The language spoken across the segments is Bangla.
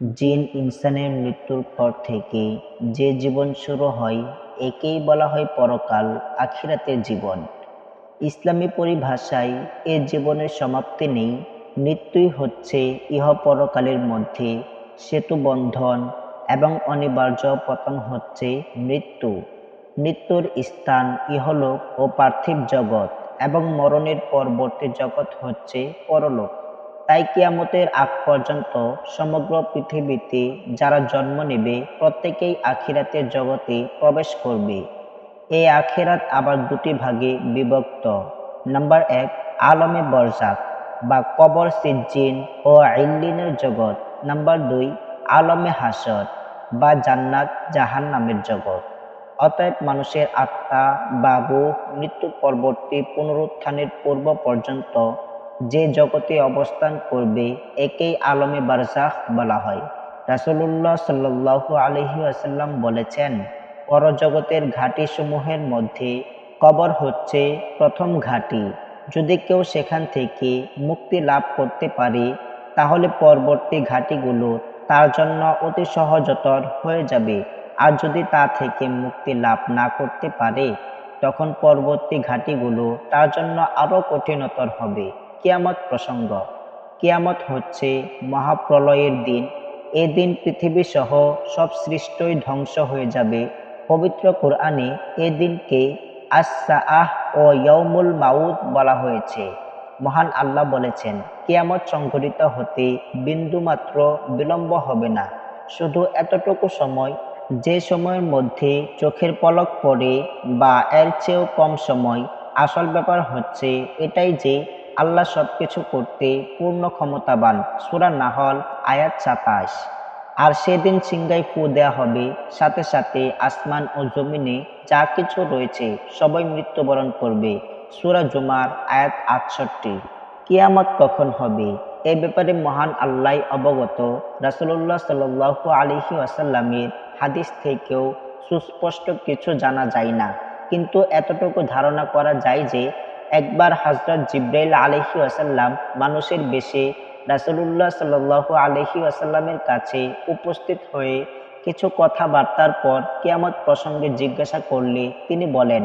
জিন ইনসানের মৃত্যুর পর থেকে যে জীবন শুরু হয়, একেই বলা হয় পরকাল, আখিরাতের জীবন। ইসলামী পরিভাষায় এ জীবনের সমাপ্তি নেই, মৃত্যুই হচ্ছে ইহ পরকালের মধ্যে সেতু বন্ধন এবং অনিবার্য পতন হচ্ছে মৃত্যু। মৃত্যুর স্থান ইহলোক ও পার্থিব জগৎ এবং মরণের পরবর্তী জগৎ হচ্ছে পরলোক। তাই কিয়ামতের আগ পর্যন্ত সমগ্র পৃথিবীতে যারা জন্ম নেবে, প্রত্যেকেই আখিরাতের জগতে প্রবেশ করবে। এই আখিরাত আবার দুটি ভাগে বিভক্ত। নাম্বার এক, আলমে বরজাক বা কবর সিজ্জিন ও আইল্লিনের জগৎ। নাম্বার দুই, আলমে হাসর বা জান্নাত জাহান নামের জগৎ। অতএব মানুষের আত্মা বা মৃত্যু পরবর্তী পুনরুত্থানের পূর্ব পর্যন্ত যে জগতে অবস্থান করবে, একেই আলমে বারজাখ বলা হয়। রাসূলুল্লাহ সাল্লাল্লাহু আলাইহি আসাল্লাম বলেছেন, পরজগতের ঘাঁটি সমূহের মধ্যে কবর হচ্ছে প্রথম ঘাঁটি। যদি কেউ সেখান থেকে মুক্তি লাভ করতে পারে, তাহলে পরবর্তী ঘাঁটিগুলো তার জন্য অতি সহজতর হয়ে যাবে। আর যদি তা থেকে মুক্তি লাভ না করতে পারে, তখন পরবর্তী ঘাঁটিগুলো তার জন্য আরও কঠিনতর হবে। কিয়ামত প্রসঙ্গ। কিয়ামত হচ্ছে মহাপ্রলয়ের দিন। এ দিন পৃথিবী সহ সব সৃষ্টই ধ্বংস হয়ে যাবে। পবিত্র কোরআনে এ দিনকে আহ ও ইয়মুল মাউদ বলা হয়েছে। মহান আল্লাহ বলেছেন, কিয়ামত সংঘটিত হতে বিন্দুমাত্র বিলম্ব হবে না। শুধু এতটুকু সময়, যে সময়ের মধ্যে চোখের পলক পড়ে বা এর চেয়েও কম সময়, আসল ব্যাপার হচ্ছে এটাই যে আল্লাহ সব কিছু করতে পূর্ণ ক্ষমতাবান। সুরা নাহল, আয়াত সাতাশ। আর সেদিন সিংগাই ফু দেয়া হবে। সাথে সাথে আসমান ও জমিনে যা কিছু রয়েছে সবাই মৃত্যুবরণ করবে। সুরা জুমার আয়াত আটষট্টি। কিয়ামত কখন হবে? এ ব্যাপারে মহান আল্লাহ অবগত। রাসুল্লাহ সাল আলিহি আসাল্লামের হাদিস থেকেও সুস্পষ্ট কিছু জানা যায় না। কিন্তু এতটুকু ধারণা করা যায় যে একবার হজরত জিব্রাইল আলহি আসাল্লাম মানুষের বেশে রাসুলুল্লাহ সাল আলহি আসাল্লামের কাছে উপস্থিত হয়ে কিছু কথাবার্তার পর কেয়ামত প্রসঙ্গে জিজ্ঞাসা করলে তিনি বলেন,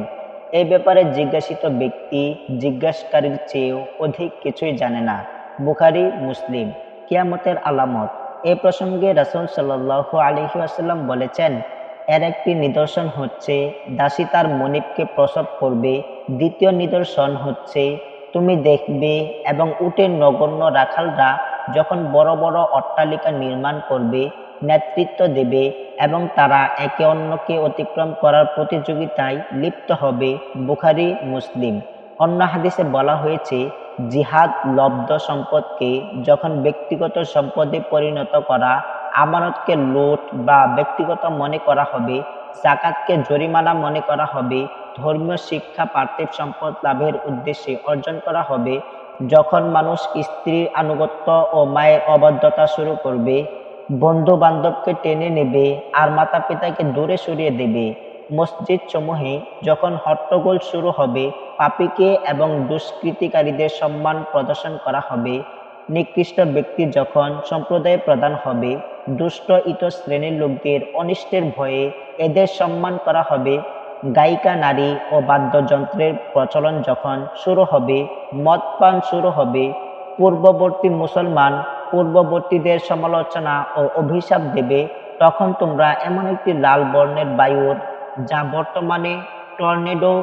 এ ব্যাপারে জিজ্ঞাসিত ব্যক্তি জিজ্ঞাসকারীর চেয়েও অধিক কিছুই জানে না। বুখারি, মুসলিম। কিয়ামতের আলামত। এ প্রসঙ্গে রাসুল সাল্লাহ আলহি আসাল্লাম বলেছেন এর একটি নিদর্শন হচ্ছে, দাসী তার মনিবকে প্রসব করবে। দ্বিতীয় নিদর্শন হচ্ছে, তুমি দেখবে এবং উটের নগণ্য রাখালরা যখন বড় বড় অট্টালিকা নির্মাণ করবে, নেতৃত্ব দেবে এবং তারা একে অন্যকে অতিক্রম করার প্রতিযোগিতায় লিপ্ত হবে, বুখারি, মুসলিম। অন্য হাদিসে বলা হয়েছে, জিহাদ লব্ধ সম্পদকে যখন ব্যক্তিগত সম্পদে পরিণত করা আমানতকে লোট বা ব্যক্তিগত মনে করা হবে, জাকাতকে জরিমানা মনে করা হবে, ধর্মীয় শিক্ষা, পার্থিব সম্পদ লাভের উদ্দেশ্যে অর্জন করা হবে। যখন মানুষ স্ত্রীর আনুগত্য ও মায়ের অবাধ্যতা শুরু করবে বন্ধু বান্ধবকে টেনে নেবে আর মাতা পিতাকে দূরে সরিয়ে দেবে। মসজিদ সমূহে যখন হট্টগোল শুরু হবে, পাপিকে এবং দুষ্কৃতিকারীদের সম্মান প্রদর্শন করা হবে। নিকৃষ্ট ব্যক্তি যখন সম্প্রদায় প্রদান হবে দুষ্ট ইত শ্রেণির লোকদের অনিষ্টের ভয়ে এদের সম্মান করা হবে। গায়িকা, নারী ও বাদ্যযন্ত্রের প্রচলন যখন শুরু হবে, মদ পান শুরু হবে। পূর্ববর্তী মুসলমান পূর্ববর্তীদের সমালোচনা ও অভিশাপ দেবে। তখন তোমরা এমন একটি লাল বর্ণের বায়ুর, যা বর্তমানে টর্নেডো,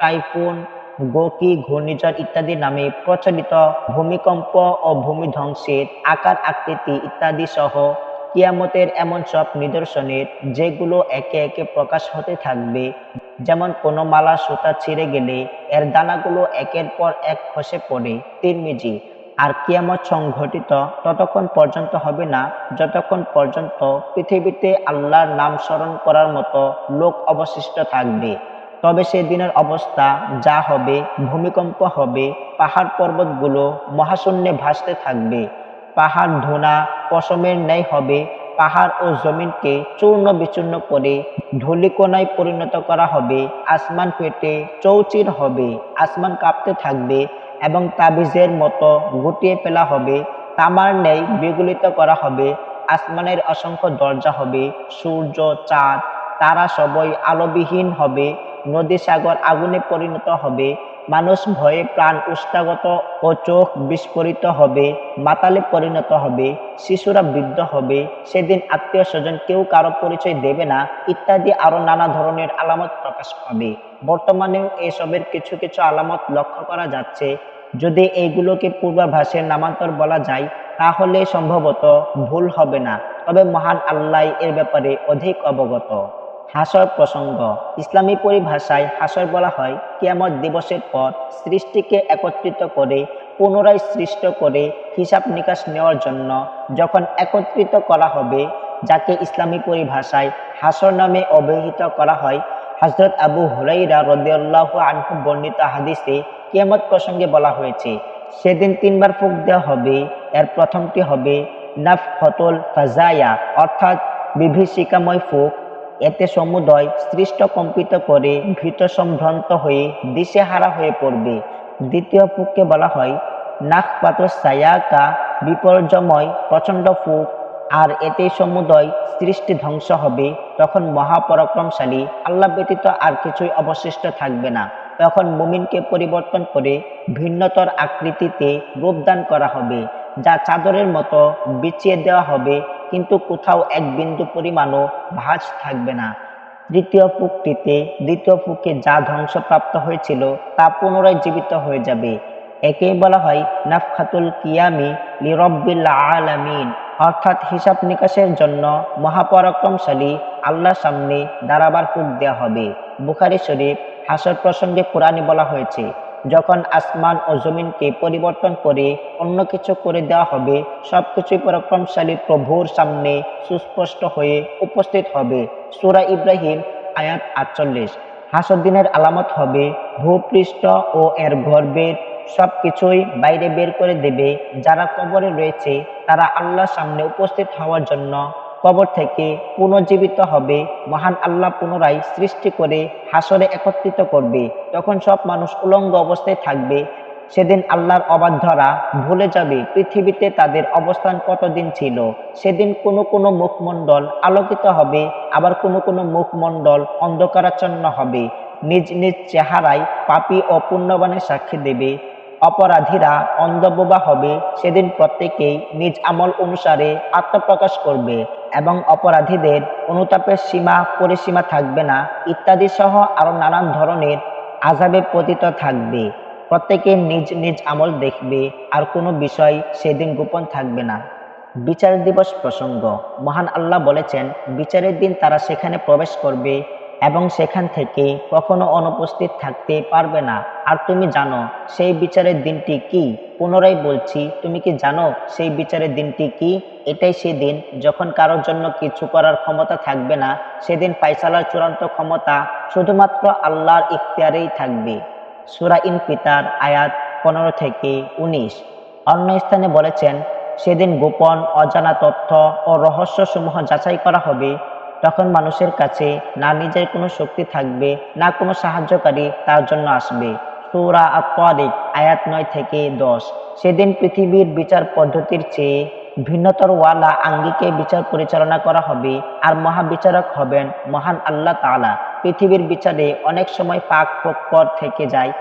টাইফুন, গোকি, ঘূর্ণিঝড় ইত্যাদি নামে প্রচলিত ভূমিকম্প ও ভূমিধ্বংসের আকার আকৃতি ইত্যাদি সহ কিয়ামতের এমন সব নিদর্শনের যেগুলো একে একে প্রকাশ হতে থাকবে, যেমন কোনো মালা সুতা ছিঁড়ে গেলে এর দানাগুলো একের পর এক খসে পড়ে। তিরমিজি, আর কিয়ামত সংঘটিত ততক্ষণ পর্যন্ত হবে না, যতক্ষণ পর্যন্ত পৃথিবীতে আল্লাহর নাম স্মরণ করার মতো লোক অবশিষ্ট থাকবে। তবে সেদিনের অবস্থা যা হবে, ভূমিকম্প হবে, পাহাড় পর্বতগুলো মহাশূন্যে ভাসতে থাকবে। পাহাড় ধোনা পশমের ন্যায় হবে। পাহাড় ও জমিনকে চূর্ণ বিচূর্ণ করে ধূলিকোনায় পরিণত করা হবে। আসমান পেটে চৌচির হবে। আসমান কাঁপতে থাকবে এবং তাবিজের মতো গুটিয়ে ফেলা হবে। তামার ন্যায় বিগলিত করা হবে। আসমানের অসংখ্য দরজা হবে। সূর্য, চাঁদ, তারা সবই আলোবিহীন হবে। নদী সাগর আগুনে পরিণত হবে। মানুষ ভয়ে প্রাণ উষ্টাগত ও চোখ বিস্ফোরিত হবে, মাতালে পরিণত হবে, শিশুরা বৃদ্ধ হবে, সেদিন আত্মীয় স্বজন কেউ কারও পরিচয় দেবে না, ইত্যাদি আরও নানা ধরনের আলামত প্রকাশ পাবে। বর্তমানেও এসবের কিছু কিছু আলামত লক্ষ্য করা যাচ্ছে। যদি এইগুলোকে পূর্বাভাসের নামান্তর বলা যায়, তাহলে সম্ভবত ভুল হবে না। তবে মহান আল্লাহ এর ব্যাপারে অধিক অবগত। হাসর প্রসঙ্গ। ইসলামী পরিভাষায় হাসর বলা হয়, কিয়ামত দিবসের পর সৃষ্টিকে একত্রিত করে, পুনরায় সৃষ্ট করে হিসাব নিকাশ নেওয়ার জন্য যখন একত্রিত করা হবে, যাকে ইসলামী পরিভাষায় হাসর নামে অভিহিত করা হয় হজরত আবু হুরাইরা রদিয়াল্লাহ আনহু বর্ণিত হাদিসে কিয়ামত প্রসঙ্গে বলা হয়েছে, সেদিন তিনবার ফুক দেওয়া হবে, এর প্রথমটি হবে নাফখতুল ফাজায়া অর্থাৎ বিভীষিকাময় ফুক এতে সমুদয় সৃষ্ট কম্পিত করে ভীত সম্ভ্রান্ত হয়ে দিশেহারা হয়ে পড়বে। দ্বিতীয় ফুককে বলা হয় নাকপাত সায়াকা বিপর্যময় প্রচণ্ড ফুক। আর এতে সমুদয় সৃষ্টি ধ্বংস হবে। তখন মহাপরাক্রমশালী, আল্লাহ ব্যতীত আর কিছুই অবশিষ্ট থাকবে না। তখন মুমিনকে পরিবর্তন করে ভিন্নতর আকৃতিতে রূপদান করা হবে, যা চাদরের মতো বিছিয়ে দেওয়া হবে কিন্তু কোথাও এক বিন্দু পরিমাণও ভাঁজ থাকবে না। তৃতীয় ফুকটিতে দ্বিতীয় ফুকে যা ধ্বংসপ্রাপ্ত হয়েছিল তা পুনরায় জীবিত হয়ে যাবে। একেই বলা হয় নাফখাতুল কিয়ামি লিরব্বিল আলামিন। অর্থাৎ হিসাব নিকাশের জন্য মহাপরাক্রমশালী আল্লাহর সামনে দাঁড়াবার ফুক দেওয়া হবে। বুখারি শরীফ হাসর প্রসঙ্গে কোরআনে বলা হয়েছে যখন আসমান ও জমিনকে পরিবর্তন করে অন্য কিছু করে দেওয়া হবে সবকিছুই পরাক্রমশালী প্রভুর সামনে সুস্পষ্ট হয়ে উপস্থিত হবে। সুরা ইব্রাহিম, আয়াত আটচল্লিশ। হাসর দিনের আলামত হবে, ভূপৃষ্ঠ ও এর গর্বের সব কিছুই বাইরে বের করে দেবে। যারা কবরে রয়েছে, তারা আল্লাহর সামনে উপস্থিত হওয়ার জন্য কবর থেকে পুনর্জীবিত হবে। মহান আল্লাহ পুনরায় সৃষ্টি করে হাসরে একত্রিত করবে। তখন সব মানুষ উলঙ্গ অবস্থায় থাকবে। সেদিন আল্লাহর অবাধ্যরা ভুলে যাবে পৃথিবীতে তাদের অবস্থান কতদিন ছিল। সেদিন কোনো কোনো মুখমণ্ডল আলোকিত হবে, আবার কোনো কোনো মুখমণ্ডল অন্ধকারাচ্ছন্ন হবে। নিজ নিজ চেহারায় পাপী ও পুণ্যবানের সাক্ষী দেবে। অপরাধীরা অন্ধবোবা হবে, সেদিন প্রত্যেকেই নিজ আমল অনুসারে আত্মপ্রকাশ করবে এবং অপরাধীদের অনুতাপের সীমা, পরিসীমা থাকবে না, ইত্যাদি সহ আরও নানান ধরনের আজাবে পতিত থাকবে। প্রত্যেকে নিজ নিজ আমল দেখবে, আর কোনো বিষয় সেদিন গোপন থাকবে না। বিচার দিবস প্রসঙ্গ। মহান আল্লাহ বলেছেন, বিচারের দিন তারা সেখানে প্রবেশ করবে এবং সেখান থেকে কখনো অনুপস্থিত থাকতে পারবে না। আর তুমি জানো, সেই বিচারের দিনটি কি? পুনরায় বলছি, তুমি কি জানো সেই বিচারের দিনটি কি? এটাই সেদিন, যখন কারোর জন্য কিছু করার ক্ষমতা থাকবে না, সেদিন ফাইসালার চূড়ান্ত ক্ষমতা শুধুমাত্র আল্লাহর ইখতিয়ারেই থাকবে। সুরা ইন পিতার আয়াত পনেরো থেকে উনিশ। অন্য স্থানে বলেছেন, সেদিন গোপন, অজানা তথ্য ও রহস্যসমূহ যাচাই করা হবে। তখন মানুষের কাছে না নিজের কোনো শক্তি থাকবে, না কোনো সাহায্যকারী তার জন্য আসবে। সৌরা আত্মারিক আয়াত নয় থেকে দশ। সেদিন পৃথিবীর বিচার পদ্ধতির চেয়ে ভিন্নতর ওয়ালা আঙ্গিকে বিচার পরিচালনা করা হবে আর মহাবিচারক হবেন মহান আল্লাহ তাআলা। পৃথিবীর বিচারে অনেক সময় পাক পক্কর থেকে যায়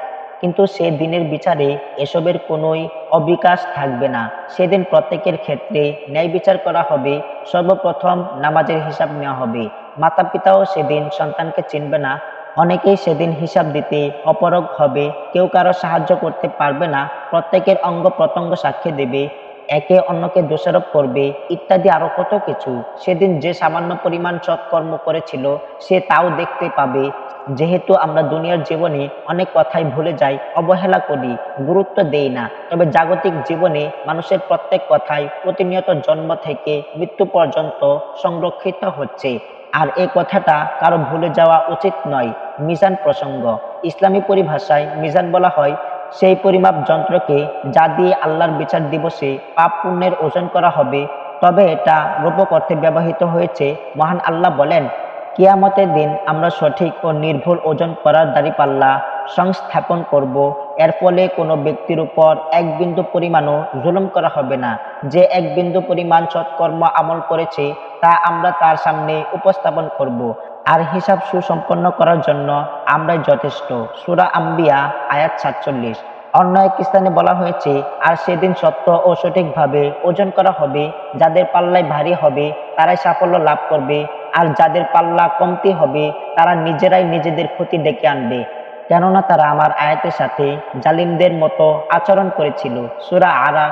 কিন্তু সে দিনের বিচারে এসবের কোনোই অবিকাশ থাকবে না। সেদিন প্রত্যেকের ক্ষেত্রে ন্যায় বিচার করা হবে, সর্বপ্রথম নামাজের হিসাব নেওয়া হবে। মাতা পিতাও সেদিন সন্তানকে চিনবে না। অনেকেই সেদিন হিসাব দিতে অপরগ হবে। কেউ কারও সাহায্য করতে পারবে না। প্রত্যেকের অঙ্গ প্রত্যঙ্গ সাক্ষী দেবে। একে অন্যকে দোষারোপ করবে, ইত্যাদি আরও কত কিছু। সেদিন যে সামান্য পরিমাণ সৎকর্ম করেছিল, সে তাও দেখতে পাবে। যেহেতু আমরা দুনিয়ার জীবনে অনেক কথাই ভুলে যাই, অবহেলা করি, গুরুত্ব দেই না। তবে জাগতিক জীবনে মানুষের প্রত্যেক কথাই প্রতিনিয়ত জন্ম থেকে মৃত্যু পর্যন্ত সংরক্ষিত হচ্ছে। আর এই কথাটা কারও ভুলে যাওয়া উচিত নয়। মিজান প্রসঙ্গ। ইসলামী পরিভাষায় মিজান বলা হয়, সেই পরিমাপ যন্ত্রকে যা দিয়ে আল্লাহর বিচার দিবসে পাপ পুণ্যের ওজন করা হবে, তবে এটা রূপক অর্থে ব্যবহৃত হয়েছে। মহান আল্লাহ বলেন কিয়ামতের দিন আমরা সঠিক ও নির্ভুল ওজন করার দাঁড়িপাল্লা সংস্থাপন করব। এর ফলে কোনো ব্যক্তির উপর এক বিন্দু পরিমাণও জুলুম করা হবে না। যে এক বিন্দু পরিমাণ সৎকর্ম আমল করেছে, তা আমরা তার সামনে উপস্থাপন করব। আর হিসাব সুসম্পন্ন করার জন্য আমরাই যথেষ্ট। সুরা আম্বিয়া, আয়াত সাতচল্লিশ। অন্য এক স্থানে বলা হয়েছে, আর সেদিন সত্য ও সঠিকভাবে ওজন করা হবে। যাদের পাল্লায় ভারী হবে, তারাই সাফল্য লাভ করবে। আর যাদের পাল্লা কমতি হবে, তারা নিজেরাই নিজেদের ক্ষতি ডেকে আনবে। কেননা তারা আমার আয়াতের সাথে জালিমদের মতো আচরণ করেছিল। সুরা আরা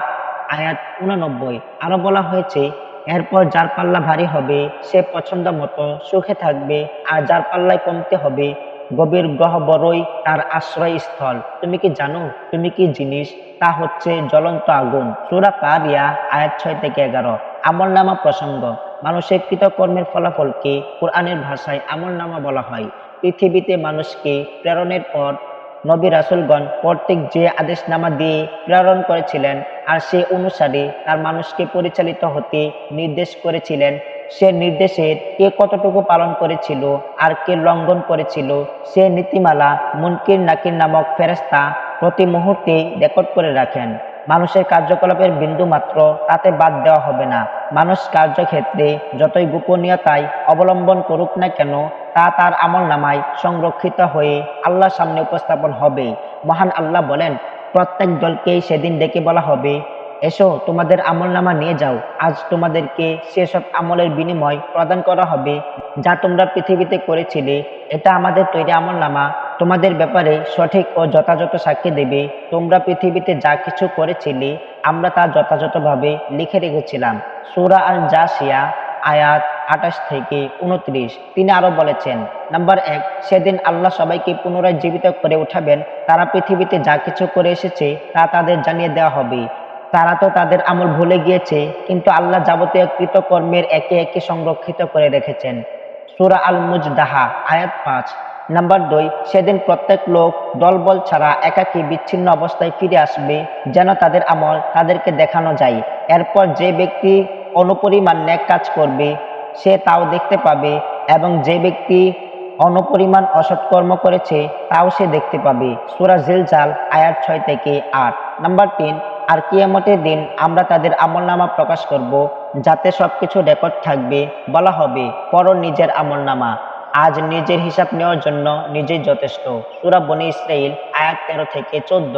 আয়াত উনানব্বই। আরও বলা হয়েছে, এরপর যার পাল্লা ভারী হবে, সে পছন্দ মতো সুখে থাকবে, আর যার পাল্লায় কমতে হবে, গভীর গহ্বরই তার আশ্রয়স্থল। তুমি কি জানো? তুমি কি জিনিস? তা হচ্ছে জ্বলন্ত আগুন। সুরা কারিয়া আয়াত ছয় থেকে এগারো। আমল নামা প্রসঙ্গ। মানুষের কৃতকর্মের ফলাফলকে কোরআনের ভাষায় আমল নামা বলা হয়। পৃথিবীতে মানুষকে প্রেরণের পর নবী রাসুলগণ প্রত্যেক যে আদেশনামা দিয়ে প্রেরণ করেছিলেন আর সে অনুসারে তার মানুষকে পরিচালিত হতে নির্দেশ করেছিলেন। সে নির্দেশের কে কতটুকু পালন করেছিল, আর কে লঙ্ঘন করেছিল, সে নীতিমালা মুনকির নাকির নামক ফেরেস্তা প্রতি মুহূর্তে রেকর্ড করে রাখেন। মানুষের কার্যকলাপের বিন্দু মাত্র তাতে বাদ দেওয়া হবে না। মানুষ কার্যক্ষেত্রে যতই গোপনীয়তায় অবলম্বন করুক না কেন, তা তার আমল নামায় সংরক্ষিত হয়ে আল্লাহর সামনে উপস্থাপন হবে। মহান আল্লাহ বলেন, প্রত্যেক দলকেই সেদিন ডেকে বলা হবে, এসো, তোমাদের আমল নামা নিয়ে যাও। আজ তোমাদেরকে সেসব আমলের বিনিময় প্রদান করা হবে যা তোমরা পৃথিবীতে করেছিলে। এটা আমাদের তৈরি আমল নামা। তোমাদের ব্যাপারে সঠিক ও যথাযথ সাক্ষী দেবে। তোমরা পৃথিবীতে যা কিছু করেছিলে, আমরা তা যথাযথভাবে লিখে রেখেছিলাম। সুরা আল জাসিয়া আয়াত আঠাশ থেকে উনত্রিশ তিনি আরও বলেছেন, নাম্বার এক, সেদিন আল্লাহ সবাইকে পুনরায় জীবিত করে উঠাবেন। তারা পৃথিবীতে যা কিছু করে এসেছে, তা তাদের জানিয়ে দেওয়া হবে। তারা তো তাদের আমল ভুলে গিয়েছে, কিন্তু আল্লাহ যাবতীয় কৃতকর্মের একে একে সংরক্ষিত করে রেখেছেন। সুরা আল মুজদাহা আয়াত পাঁচ। নাম্বার দুই, সেদিন প্রত্যেক লোক দলবল ছাড়া একাকী বিচ্ছিন্ন অবস্থায় ফিরে আসবে, যেন তাদের আমল তাদেরকে দেখানো যায়। এরপর যে ব্যক্তি অনুপরিমাণ ন্যাক কাজ করবে, সে তাও দেখতে পাবে এবং যে ব্যক্তি অনুপরিমাণ অসৎকর্ম করেছে, তাও সে দেখতে পাবে। সুরা জিলজাল, আয়াত ছয় থেকে আট। নাম্বার তিন, আর কিয়ামতের দিন আমরা তাদের আমলনামা প্রকাশ করব, যাতে সবকিছু রেকর্ড থাকবে, বলা হবে পর নিজের আমলনামা। আজ নিজের হিসাব নেওয়ার জন্য নিজেই যথেষ্ট। সুরা বনি ইসরাইল আয়াত তেরো থেকে চোদ্দ।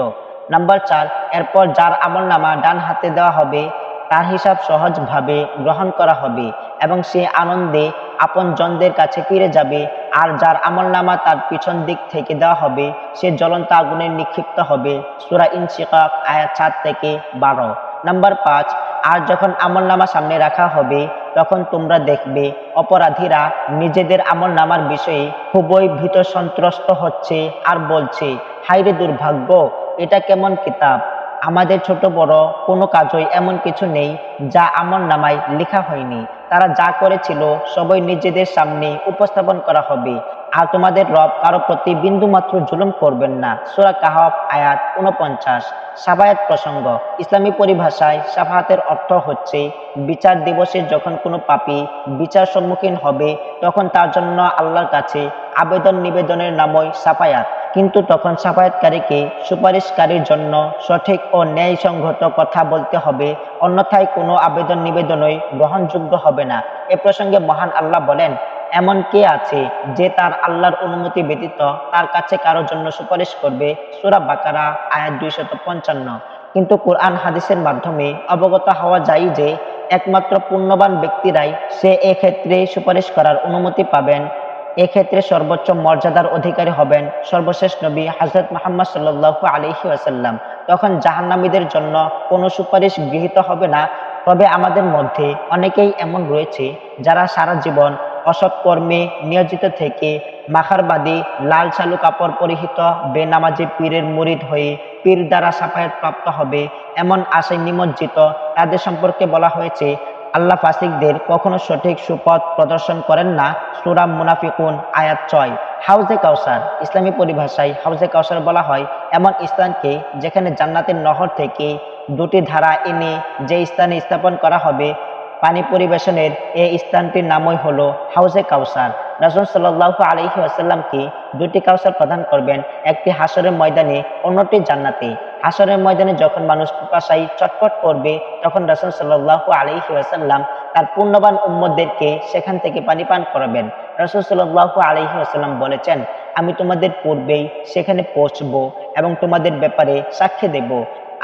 নাম্বার চার, এরপর যার আমলনামা ডান হাতে দেওয়া হবে, তার হিসাব সহজভাবে গ্রহণ করা হবে এবং সে আনন্দে আপন জনদের কাছে ফিরে যাবে। আর যার আমলনামা তার পিছন দিক থেকে দেওয়া হবে, সে জ্বলন্ত আগুনে নিক্ষিপ্ত হবে। সুরা ইনশিকাক আয়াত সাত থেকে বারো। নাম্বার পাঁচ আর যখন আমলনামা সামনে রাখা হবে, তখন তোমরা দেখবে অপরাধীরা নিজেদের আমলনামার বিষয়ে খুবই ভীত সন্ত্রস্ত হচ্ছে আর বলছে হাইরে দুর্ভাগ্য, এটা কেমন কিতাব? আমাদের ছোট বড় কোনো কাজই এমন কিছু নেই যা আমল নামায় লেখা হয়নি। তারা যা করেছিল সবই নিজেদের সামনে উপস্থাপন করা হবে। আর তোমাদের রব কারও প্রতি বিন্দু মাত্র জুলুম করবেন না। সুরা কাহাব আয়াত উনপঞ্চাশ সাফায়াত প্রসঙ্গ, ইসলামী পরিভাষায় সাফাহাতের অর্থ হচ্ছে, বিচার দিবসে যখন কোনো পাপী বিচার সম্মুখীন হবে, তখন তার জন্য আল্লাহর কাছে আবেদন নিবেদনের নামই সাফায়াত। কিন্তু তখন সাফায়াতকারীকে সুপারিশকারীর জন্য সঠিক ও ন্যায়সঙ্গত কথা বলতে হবে, অন্যথায় কোনো আবেদন নিবেদনই গ্রহণযোগ্য হবে না। এ প্রসঙ্গে মহান আল্লাহ বলেন এমন কে আছে যে তার আল্লাহর অনুমতি ব্যতীত তার কাছে কারোর জন্য সুপারিশ করবে? সুরা বাকারা, আয়াত দুইশত পঞ্চান্ন। কিন্তু কোরআন হাদিসের মাধ্যমে অবগত হওয়া যায় যে একমাত্র পুণ্যবান ব্যক্তিরাই সে এক্ষেত্রে সুপারিশ করার অনুমতি পাবেন। এক্ষেত্রে সর্বোচ্চ মর্যাদার অধিকারী হবেন সর্বশেষ নবী হজরত মোহাম্মদ সাল্লাহ আলহি আসাল্লাম তখন জাহান্নামীদের জন্য কোনো সুপারিশ গৃহীত হবে না। তবে আমাদের মধ্যে অনেকেই এমন রয়েছে যারা সারা জীবন অসৎ কর্মে নিয়োজিত থেকে মাখারবাদী লাল চালু কাপড় পরিহিত বেনামাজি পীরের মুরিদ হয়ে পীর দ্বারা সাফায়াত প্রাপ্ত হবে এমন আশায় নিমজ্জিত। তাদের সম্পর্কে বলা হয়েছে, আল্লাহ ফাসিকদের কখনো সঠিক সুপথ প্রদর্শন করেন না। সুরা মুনাফিকুন, আয়াত ছয়। হাউজে কাউসার, ইসলামী পরিভাষায় হাউজে কাউসার বলা হয়, এমন স্থানকে যেখানে জান্নাতের নহর থেকে দুটি ধারা এনে যে স্থানে স্থাপন করা হবে পানি পরিবেশনের এই স্থানটির নামই হলো হাউজে কাউসার। রাসুল সাল্লাহ আলহি আসাল্লামকে দুটি কাউসার প্রদান করবেন? একটি হাসরের ময়দানে, অন্যটি জান্নাতে। হাসরের ময়দানে যখন মানুষ পিপাসাই চটপট করবে তখন রাসূল সাল্লাল্লাহু আলাইহি ওয়াসাল্লাম তার পূর্ণবান উম্মতদেরকে সেখান থেকে পানি পান করাবেন। রাসূল সাল্লাল্লাহু আলাইহি ওয়াসাল্লাম বলেছেন, আমি তোমাদের পূর্বেই সেখানে পৌঁছবো এবং তোমাদের ব্যাপারে সাক্ষী দেব।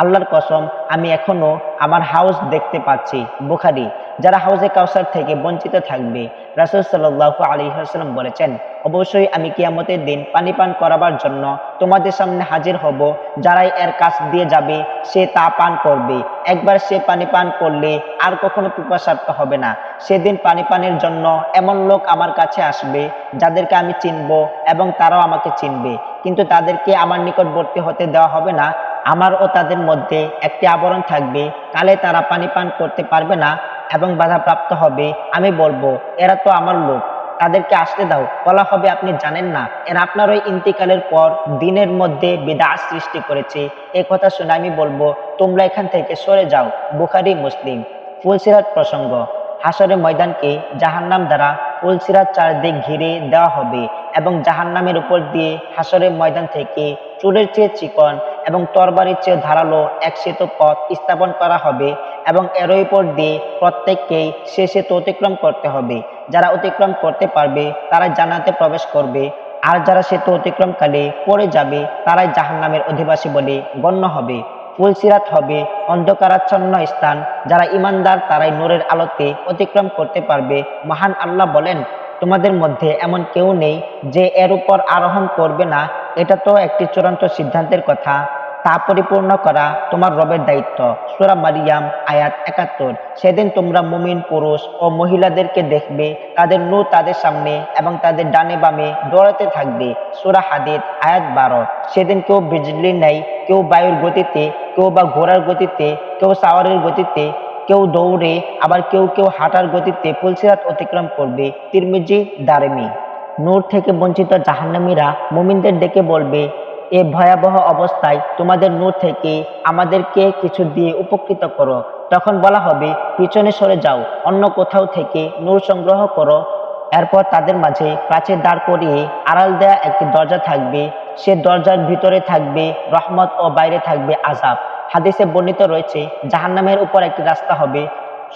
আল্লাহর কসম, আমি এখনও আমার হাউস দেখতে পাচ্ছি, বুখারি। যারা হাউসে কাউসার থেকে বঞ্চিত থাকবে, রাসূল সাল্লাল্লাহু আলাইহি ওয়াসাল্লাম বলেছেন, অবশ্যই আমি কিয়ামতের দিন পানি পান করাবার জন্য তোমাদের সামনে হাজির হব। যারাই এর কাছ দিয়ে যাবে, সে তা পান করবে। একবার সে পানি পান করলে আর কখনো পিপাসার্থ হবে না। সেদিন পানি পানের জন্য এমন লোক আমার কাছে আসবে, যাদেরকে আমি চিনব এবং তারাও আমাকে চিনবে। কিন্তু তাদেরকে আমার নিকটবর্তী হতে দেওয়া হবে না। আমার ও তাদের মধ্যে একটি আবরণ থাকবে। কালে তারা পানি পান করতে পারবে না এবং বাধাপ্রাপ্ত হবে। আমি বলব, এরা তো আমার লোক। তাদেরকে আসতে দাও। বলা হবে, আপনি জানেন না, এরা আপনার ওই ইন্তিকালের পর দিনের মধ্যে বিদাস সৃষ্টি করেছে। এ কথা শুনে আমি বলব, তোমরা এখান থেকে সরে যাও, বুখারি, মুসলিম। ফুলসিরাত প্রসঙ্গ, হাসরের ময়দানকে জাহান্নাম দ্বারা ফুলসিরাত চারদিক ঘিরে দেওয়া হবে এবং জাহান্নামের উপর দিয়ে হাসরের ময়দান থেকে চুলের চেয়ে চিকন এবং তরবারির চেয়ে ধারালো এক সেতু পথ স্থাপন করা হবে এবং এর উপর দিয়ে প্রত্যেককেই সে সেতু অতিক্রম করতে হবে। যারা অতিক্রম করতে পারবে, তারা জান্নাতে প্রবেশ করবে। আর যারা সেতু অতিক্রমকালে পড়ে যাবে, তারাই জাহান্নামের অধিবাসী বলে গণ্য হবে। ফুলসিরাত হবে অন্ধকারাচ্ছন্ন স্থান। যারা ইমানদার তারাই নূরের আলোতে অতিক্রম করতে পারবে। মহান আল্লাহ বলেন তোমাদের মধ্যে এমন কেউ নেই যে এর উপর আরোহণ করবে না। এটা তো একটি চূড়ান্ত সিদ্ধান্তের কথা। তা পরিপূর্ণ করা তোমার রবের দায়িত্ব। সুরা মারিয়াম, আয়াত একাত্তর। সেদিন তোমরা মুমিন, পুরুষ ও মহিলাদেরকে দেখবে। তাদের নু তাদের সামনে এবং তাদের ডানে বামে দৌড়াতে থাকবে। সুরা হাদিদ, আয়াত বারো। সেদিন কেউ বিজলি নেই, কেউ বায়ুর গতিতে, কেউ বা ঘোড়ার গতিতে, কেউ সাওয়ারের গতিতে কেউ দৌড়ে, আবার কেউ কেউ হাঁটার গতিতে পুলসিরাত অতিক্রম করবে, তিরমিজি দারেমি। নূর থেকে বঞ্চিত জাহান্নামীরা মুমিনদের ডেকে বলবে, এ ভয়াবহ অবস্থায় তোমাদের নূর থেকে আমাদেরকে কিছু দিয়ে উপকৃত করো। তখন বলা হবে, পিছনে সরে যাও, অন্য কোথাও থেকে নূর সংগ্রহ করো। এরপর তাদের মাঝে প্রাচীর দাঁড় করিয়ে আড়াল দেয়া একটি দরজা থাকবে। সে দরজার ভিতরে থাকবে, রহমত ও বাইরে থাকবে আজাব হাদিসে বর্ণিত রয়েছে, জাহান্নামের উপর একটি রাস্তা হবে।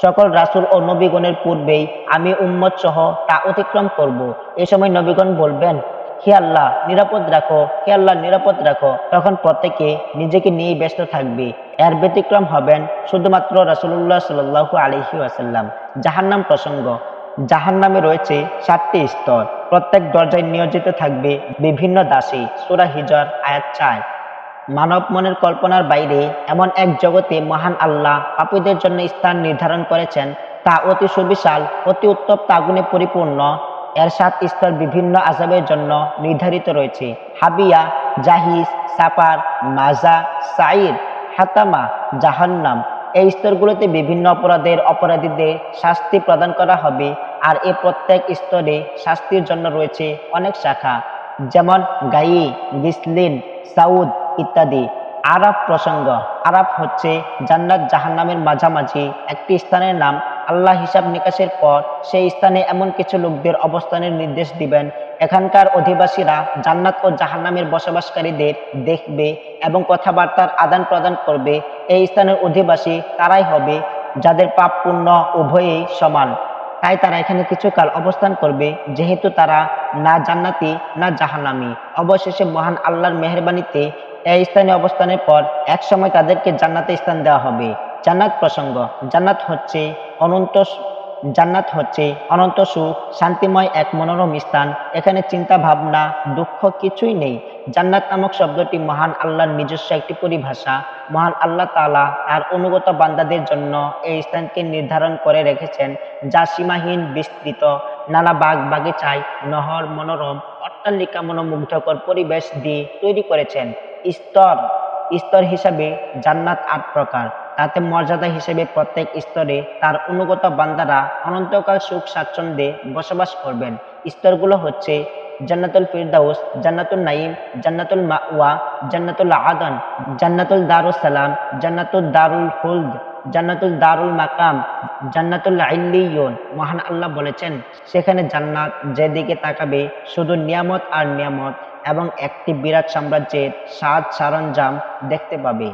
সকল রাসুল ও নবীগণের পূর্বেই আমি উম্মত সহ তা অতিক্রম করব। এ সময় নবীগণ বলবেন, হে আল্লাহ, নিরাপদ রাখো, হে আল্লাহ, নিরাপদ রাখো। তখন প্রত্যেকে নিজেকে নিয়ে ব্যস্ত থাকবে। এর ব্যতিক্রম হবেন শুধুমাত্র রাসূলুল্লাহ সাল্লাল্লাহু আলাইহি ওয়াসাল্লাম। জাহান্নাম প্রসঙ্গ, জাহান্নামে রয়েছে সাতটি স্তর। প্রত্যেক দরজায় নিয়োজিত থাকবে বিভিন্ন দাসী। সুরা হিজর, আয়াত চার। মানব মনের কল্পনার বাইরে এমন এক জগতে মহান আল্লাহ পাপীদের জন্য স্থান নির্ধারণ করেছেন, তা অতি সুবিশাল, অতি উত্তপ্ত আগুনে পরিপূর্ণ। এর সাত স্তর বিভিন্ন আজাবের জন্য নির্ধারিত রয়েছে। হাবিয়া, জাহিস সাপার মাজা সাইর হাতামা, জাহান্নাম। এই স্তরগুলোতে বিভিন্ন অপরাধের অপরাধীদের শাস্তি প্রদান করা হবে আর এ প্রত্যেক স্তরে শাস্তির জন্য রয়েছে অনেক শাখা। যেমন গাই গিসলিন সাউদ ইত্যাদি। আরাফ প্রসঙ্গ, আরাফ হচ্ছে জান্নাত জাহান্নামের মাঝামাঝি একটি স্থানের নাম। আল্লাহ হিসাব নিকাশের পর সেই স্থানে এমন কিছু লোকদের অবস্থানের নির্দেশ দিবেন। এখানকার অধিবাসীরা জান্নাত ও জাহান্নামের বসবাসকারীদের দেখবে এবং কথাবার্তার আদান প্রদান করবে। এই স্থানের অধিবাসী তারাই হবে যাদের পাপ পুণ্য উভয়েই সমান। তাই তারা এখানে কিছুকাল অবস্থান করবে, যেহেতু তারা না জান্নাতি, না জাহান্নামি। অবশেষে মহান আল্লাহর মেহরবানিতে এই স্থানে অবস্থানের পর এক সময় তাদেরকে জান্নাতে স্থান দেওয়া হবে। জান্নাত প্রসঙ্গ, জান্নাত হচ্ছে অনন্ত জান্নাত হচ্ছে অনন্ত সুখ শান্তিময় এক মনোরম স্থান। এখানে চিন্তা, ভাবনা, দুঃখ কিছুই নেই। জান্নাত নামক শব্দটি মহান আল্লাহর নিজস্ব একটি পরিভাষা। মহান আল্লাহ তালা তার অনুগত বান্দাদের জন্য এই স্থানকে নির্ধারণ করে রেখেছেন, যা সীমাহীন, বিস্তৃত, নানা বাগ বাগিচায়, নহর, মনোরম, অট্টালিকা মনোমুগ্ধকর পরিবেশ দিয়ে তৈরি করেছেন। স্তর স্তর হিসাবে জান্নাত আট প্রকার। তাতে মর্যাদা হিসেবে প্রত্যেক স্তরে তার অনুগত বান্দারা অনন্তকাল সুখ স্বাচ্ছন্দ্যে বসবাস করবেন। স্তরগুলো হচ্ছে জান্নাতুল ফিরদাউস, জান্নাতুল নাইম জান্নাতুল মাওয়া, জান্নাতুল আদন, জান্নাতুল দারুস সালাম, জান্নাতুল দারুল হুলদ জান্নাতুল দারুল মাকাম, জান্নাতুল আইল্লিয়ন মহান আল্লাহ বলেছেন, সেখানে জান্নাত যেদিকে তাকাবে, শুধু নিয়ামত আর নিয়ামত এবং একটি বিরাট সাম্রাজ্যের সাজ সরঞ্জাম দেখতে পাবে।